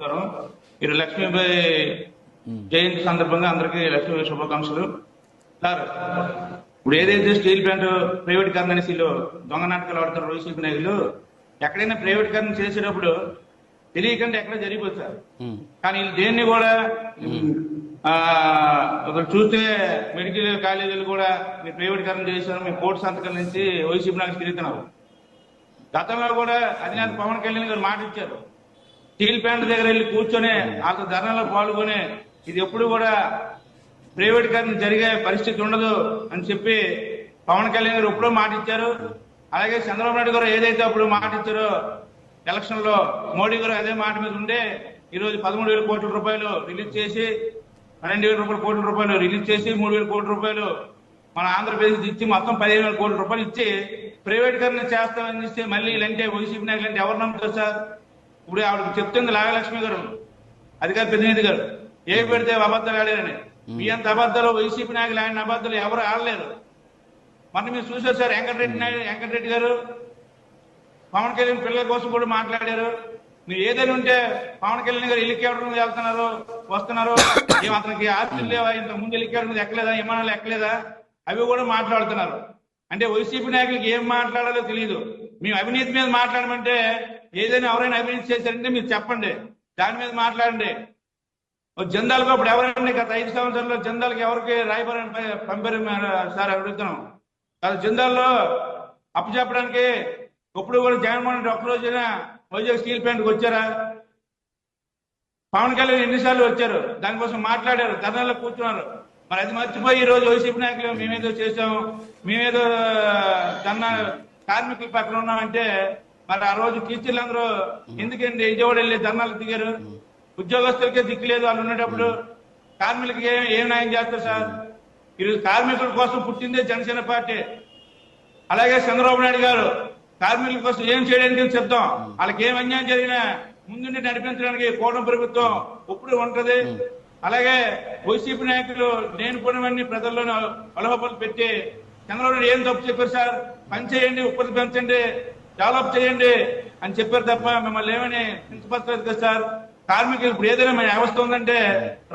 నమస్కారం మీరు లక్ష్మీబాయి జయంతి సందర్భంగా అందరికీ లక్ష్మీబాయి శుభాకాంక్షలు. సార్ ఇప్పుడు ఏదైతే స్టీల్ ప్లాంట్ ప్రైవేటీకరణ అనేసి వీళ్ళు దొంగ నాటకాలు ఆడుతున్నారు వైసీపీ నాయకులు ఎక్కడైనా ప్రైవేటీకరణ చేసేటప్పుడు తెలియకుండా ఎక్కడ జరిగిపోతుంది సార్. కానీ వీళ్ళు దేన్ని కూడా ఆ, ఒకరు చూస్తే మెడికల్ కాలేజీలు కూడా మీరు ప్రైవేటీకరణ చేశారు మీ కోర్టు సంతకాల నుంచి వైసీపీ నాకు తిరుగుతున్నారు. గతంలో కూడా అధినేత పవన్ కళ్యాణ్ గారు మాట ఇచ్చారు స్టీల్ ప్లాంట్ దగ్గర వెళ్ళి కూర్చొని వాళ్ళ ధర్నాలో పాల్గొని ఇది ఎప్పుడు కూడా ప్రైవేటీకరణ జరిగే పరిస్థితి ఉండదు అని చెప్పి పవన్ కళ్యాణ్ గారు ఎప్పుడో మాట ఇచ్చారు. అలాగే చంద్రబాబు నాయుడు గారు ఏదైతే అప్పుడు మాట ఇచ్చారో ఎలక్షన్లో మోడీ గారు అదే మాట మీద ఉండే ఈరోజు పదమూడు వేల కోట్ల రూపాయలు రిలీజ్ చేసి పన్నెండు వేల రూపాయల కోట్ల రూపాయలు రిలీజ్ చేసి మూడు వేల కోట్ల రూపాయలు మన ఆంధ్రప్రదేశ్ ఇచ్చి మొత్తం పదిహేను వేల కోట్ల రూపాయలు ఇచ్చి ప్రైవేటీకరణ చేస్తామని ఇస్తే మళ్ళీ ఇలాంటి వైసీపీ నాయకులు ఎవరు నమ్ముతారు సార్? ఇప్పుడు ఆవిడకి చెప్తుంది నాగలక్ష్మి గారు. అధికార ప్రతినిధి గారు. ఏ పెడితే అబద్ధాలు ఆడారని. మీ అంత అబద్ధాలు వైసీపీ నాయకులు ఆయన అబద్ధాలు ఎవరు ఆడలేరు. మొన్న మీరు చూసారు సార్ వెంకటరెడ్డి నాయుడు వెంకటరెడ్డి గారు? పవన్ కళ్యాణ్ పిల్లల కోసం కూడా మాట్లాడారు. మీరు ఏదైనా ఉంటే పవన్ కళ్యాణ్ గారు ఇల్లికేవడం మీద వెళ్తున్నారు వస్తున్నారు. ఏం అతనికి ఆస్తులు లేవా? ఇంత ముందు ఇల్లికేవడం మీద ఎక్కలేదా? విమానాలు ఎక్కలేదా? అవి కూడా మాట్లాడుతున్నారు. అంటే వైసీపీ నాయకులకి ఏం మాట్లాడాలో తెలియదు మేము అవినీతి మీద మాట్లాడమంటే ఏదైనా ఎవరైనా అవినీతి చేశారంటే మీరు చెప్పండి. దాని మీద మాట్లాడండి. జందాలకు అప్పుడు ఎవరండి? గత ఐదు సంవత్సరాల్లో జందాలకు ఎవరికి రాయబారని పంపారు సార్ అడుగుతున్నాం? అది జిందాల్లో అప్పు చెప్పడానికి ఇప్పుడు కూడా జగన్మోహన్ రెడ్డి ఒక్కరోజైనా వైజాగ్ స్టీల్ ప్లాంట్కి వచ్చారా? పవన్ కళ్యాణ్ ఎన్నిసార్లు వచ్చారు? దానికోసం మాట్లాడారు. ధర్నాల్లో కూర్చున్నారు. మరి అది మర్చిపోయి ఈ రోజు వైసీపీ నాయకులు మేమేదో చేసాము మేమేదో ధర్నా కార్మికుల పక్కన ఉన్నామంటే మరి ఆ రోజు టీచర్లందరూ ఎందుకండి విజయవాడ వెళ్ళి ధర్నాలు దిగారు? ఉద్యోగస్తులకే దిక్కు లేదు వాళ్ళు ఉండేటప్పుడు కార్మికులకి ఏం ఏం న్యాయం చేస్తారు సార్? ఈరోజు కార్మికుల కోసం పుట్టిందే జనసేన పార్టీ. అలాగే చంద్రబాబు నాయుడు గారు కార్మికుల కోసం ఏం చేయడానికి సిద్ధం వాళ్ళకి ఏం అన్యాయం జరిగినా ముందుండి నడిపించడానికి కూటమి ప్రభుత్వం ఇప్పుడు ఉంటది. అలాగే వైసీపీ నాయకులు నేను కొనవన్నీ ప్రజల్లో అలహపలు పెట్టి చంద్రబాబు నాయుడు ఏం తప్పు చెప్పారు సార్? పని చేయండి ఉత్పత్తి పెంచండి డెవలప్ చేయండి అని చెప్పారు తప్ప మిమ్మల్ని ఏమని పింఛపరచలేదు కదా సార్? కార్మికులు ఇప్పుడు ఏదైనా మన వ్యవస్థ ఉందంటే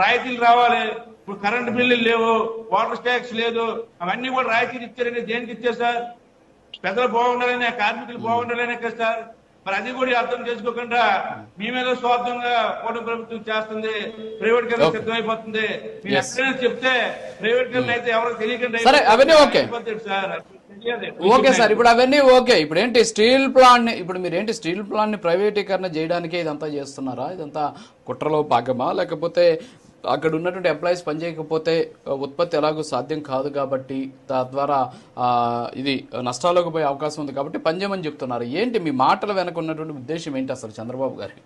రాయితీలు రావాలి. ఇప్పుడు కరెంట్ బిల్లులు లేవు వాటర్ ట్యాక్స్ లేదు అవన్నీ కూడా రాయితీలు ఇచ్చారని దేనికి ఇచ్చారు సార్? పెద్దలు బాగుండాలని కార్మికులు బాగుండాలనే కదా సార్? మరి అది కూడా అర్థం చేసుకోకుండా మీ మీద స్వార్థంగా కోట ప్రభుత్వం చేస్తుంది ప్రైవేట్ Okay. సిద్ధమైపోతుంది మీరు. ఎక్కడైనా చెప్తే ప్రైవేట్ కన్నా అయితే ఎవరికి తెలియకుండా సరే, అవన్నీ. అయిపోతుంది సార్. ఓకే సార్ ఇప్పుడు అవన్నీ ఓకే ఇప్పుడు ఏంటి స్టీల్ ప్లాంట్ని ఇప్పుడు మీరు ఏంటి స్టీల్ ప్లాంట్ని ప్రైవేటీకరణ చేయడానికే ఇదంతా చేస్తున్నారా ఇదంతా కుట్రలో భాగమా లేకపోతే అక్కడ ఉన్నటువంటి ఎంప్లాయీస్ పనిచేయకపోతే ఉత్పత్తి ఎలాగో సాధ్యం కాదు కాబట్టి తద్వారా ఇది నష్టాలకు పోయే అవకాశం ఉంది కాబట్టి పనిచేయమని చెప్తున్నారు. ఏంటి మీ మాటల వెనక ఉన్నటువంటి ఉద్దేశం ఏంటి అసలు చంద్రబాబు గారి?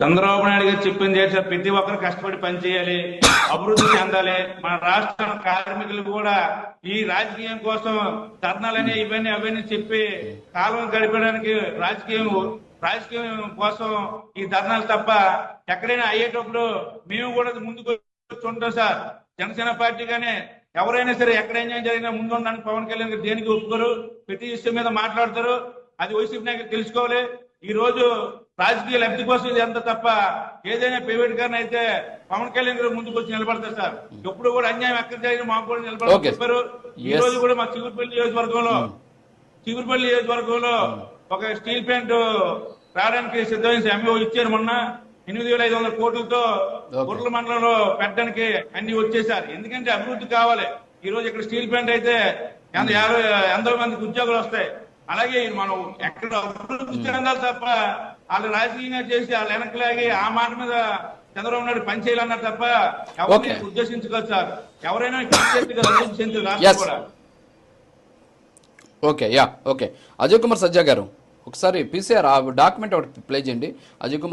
చంద్రబాబు నాయుడు గారు చెప్పింది ఏంటంటే ప్రతి ఒక్కరు కష్టపడి పనిచేయాలి అభివృద్ధి చెందాలి. మన రాష్ట్ర కార్మికులు కూడా ఈ రాజకీయం కోసం ధర్నాలని ఇవన్నీ అవన్నీ చెప్పి కాలం గడిపడానికి రాజకీయం రాజకీయం కోసం ఈ ధర్నాలు తప్ప ఎక్కడైనా అయ్యేటప్పుడు మేము కూడా ముందుకు వచ్చి ఉంటాం సార్. జనసేన పార్టీ గానే ఎవరైనా సరే ఎక్కడ ఎంజాయ్ జరిగినా ముందు ఉండడానికి పవన్ కళ్యాణ్ గారు దేనికి ఒప్పుకోరు? ప్రతి విషయం మీద మాట్లాడతారు. అది వైసీపీ నాయకులు తెలుసుకోవాలి. ఈ రోజు రాజకీయ లబ్ధి కోసం ఇది ఎంత తప్ప ఏదైనా ప్రైవేట్ గారిని అయితే పవన్ కళ్యాణ్ గారు ముందుకు వచ్చి నిలబడతారు సార్. ఎప్పుడు కూడా అన్యాయం ఎక్కడ జరిగినా మాకు కూడా నిలబడతారు ఈ. రోజు కూడా మా చిగురుపల్లి నియోజకవర్గంలో చిగురుపల్లి నియోజకవర్గంలో ఒక స్టీల్ ప్లాంట్ రావడానికి సిద్ధమైన ఎంఓ ఇచ్చారు మొన్న. ఎనిమిది వేల ఐదు వందల కోట్లతో. గుర్ల మండలంలో పెట్టడానికి అన్ని వచ్చేసారు. ఎందుకంటే అభివృద్ధి కావాలి. ఈ రోజు ఇక్కడ స్టీల్ ప్లాంట్ అయితే ఎంత యాభై ఎంతో మందికి ఉద్యోగాలు వస్తాయి. అలాగే మనం ఎక్కడ అభివృద్ధి చెందాలి తప్ప వాళ్ళు రాజకీయంగా చేసి వాళ్ళు వెనకలాగి ఆ మాట మీద చంద్రబాబు నాయుడు పని చేయాలన్నారు తప్ప ఎవరిని. ఉద్దేశించుకోవచ్చు సార్. ఎవరైనా అభివృద్ధి రాష్ట్రం. కూడా. Okay ya okay. Ajay Kumar Sajja గారు ఒకసారి పీసీఆర్ ఆ డాక్యుమెంట్ ఒకటి ప్లే చేయండి. అజయ్ కుమార్